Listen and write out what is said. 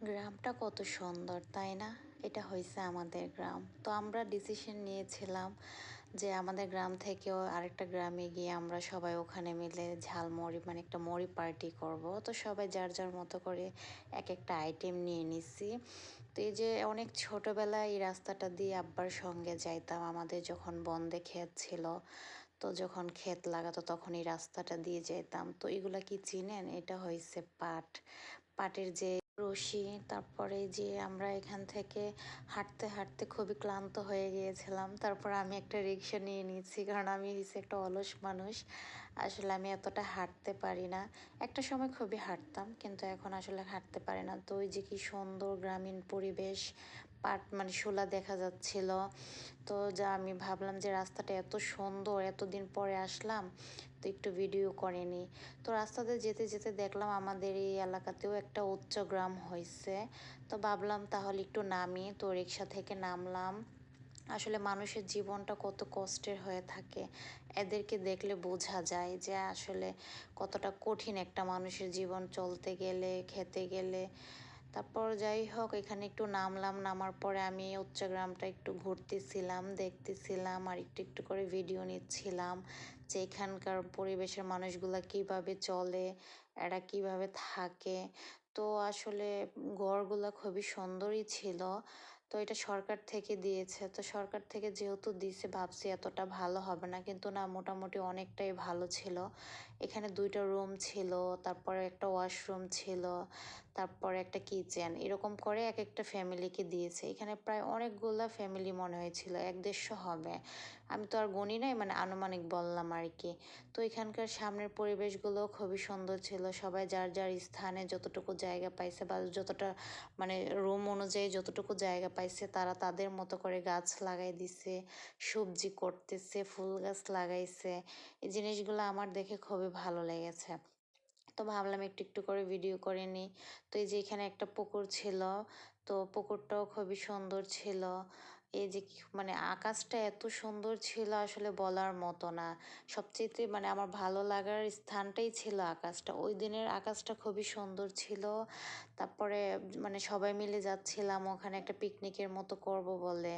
গ্রামটা কত সুন্দর, তাই না? এটা হয়েছে আমাদের গ্রাম। তো আমরা ডিসিশন নিয়েছিলাম যে আমাদের গ্রাম থেকেও আরেকটা গ্রামে গিয়ে আমরা সবাই ওখানে মিলে ঝালমুড়ি মানে একটা মুড়ি পার্টি করব। তো সবাই যার যার মতো করে এক একটা আইটেম নিয়ে নিছি। তো এই যে অনেক ছোটোবেলায় এই রাস্তাটা দিয়ে আব্বার সঙ্গে যাইতাম, আমাদের যখন বন্ধে ক্ষেত ছিল, তো যখন ক্ষেত লাগাতো তখন এই রাস্তাটা দিয়ে যেতাম তো এগুলা কি চিনেন? এটা হয়েছে পাট। পাটের যে রশি, তারপরে যে আমরা এখান থেকে হাঁটতে হাঁটতে খুবই ক্লান্ত হয়ে গিয়েছিলাম। তারপর আমি একটা রিক্সা নিয়ে নিয়েছি, কারণ আমি হচ্ছে একটা অলস মানুষ। আসলে আমি এতটা হাঁটতে পারি না। একটা সময় খুবই হাঁটতাম, কিন্তু এখন আসলে হাঁটতে পারি না। তো ওই যে কি সুন্দর গ্রামীণ পরিবেশ পাট মানে শোলা দেখা যাচ্ছিল। তো যা আমি ভাবলাম যে রাস্তাটা এত সুন্দর, এতদিন পরে আসলাম, তো একটু ভিডিও করে নিই। তো রাস্তাতে যেতে যেতে দেখলাম আমাদের এই এলাকাতেও একটা উচ্চ গ্রাম হয়েছে তো ভাবলাম তাহলে একটু নামি, তো রিক্সা থেকে নামলাম। আসলে মানুষের জীবনটা কত কষ্টের হয়ে থাকে। এদেরকে দেখলে বোঝা যায় যে আসলে কতটা কঠিন একটা মানুষের জীবন চলতে গেলে, খেতে গেলে। তারপর যাই হোক এখানে একটু নামলাম, নামার পরে আমি উচ্চগ্রামটা একটু ঘুরতেছিলাম, দেখতেছিলাম, আর একটু একটু করে ভিডিও নিচ্ছিলাম যে এখানকার পরিবেশের মানুষগুলা কীভাবে চলে, এরা কীভাবে থাকে। তো আসলে ঘরগুলো খুবই সুন্দরই ছিল। তো এটা সরকার থেকে দিয়েছে। তো সরকার থেকে যেহেতু দিয়েছে, ভাবছি এতটা ভালো হবে না। কিন্তু না, মোটামুটি অনেকটাই ভালো ছিল। এখানে দুইটা রুম ছিল, তারপরে একটা ওয়াশরুম ছিল। তারপরে একটা কিচেন, এরকম করে এক একটা ফ্যামিলিকে দিয়েছে। এখানে প্রায় অনেকগুলা ফ্যামিলি মনে হয়েছিল, এক দেড়শো হবে। আমি তো আর গণি নাই মানে আনুমানিক বললাম আর কি। তো এখানকার সামনের পরিবেশগুলো খুবই সুন্দর ছিল। সবাই যার যার স্থানে যতটুকু জায়গা পাইছে বা যতটা মানে রুম অনুযায়ী যতটুকু জায়গা পাইছে, তারা তাদের মতো করে গাছ লাগাই দিছে, সবজি করতেছে, ফুল গাছ লাগাইছে। এই জিনিসগুলো আমার দেখে খুবই ভালো লেগেছে। তো ভাবলাম একটু একটু করে ভিডিও করে নিই। তো এই যে এখানে একটা পুকুর ছিল, তো পুকুরটাও খুবই সুন্দর ছিল। এই যে মানে আকাশটা এত সুন্দর ছিল আসলে বলার মতো না। সবচেয়ে মানে আমার ভালো লাগার স্থানটাই ছিল আকাশটা। ওই দিনের আকাশটা খুবই সুন্দর ছিল। তারপরে মানে সবাই মিলে যাচ্ছিলাম, ওখানে একটা পিকনিকের মতো করব বলে।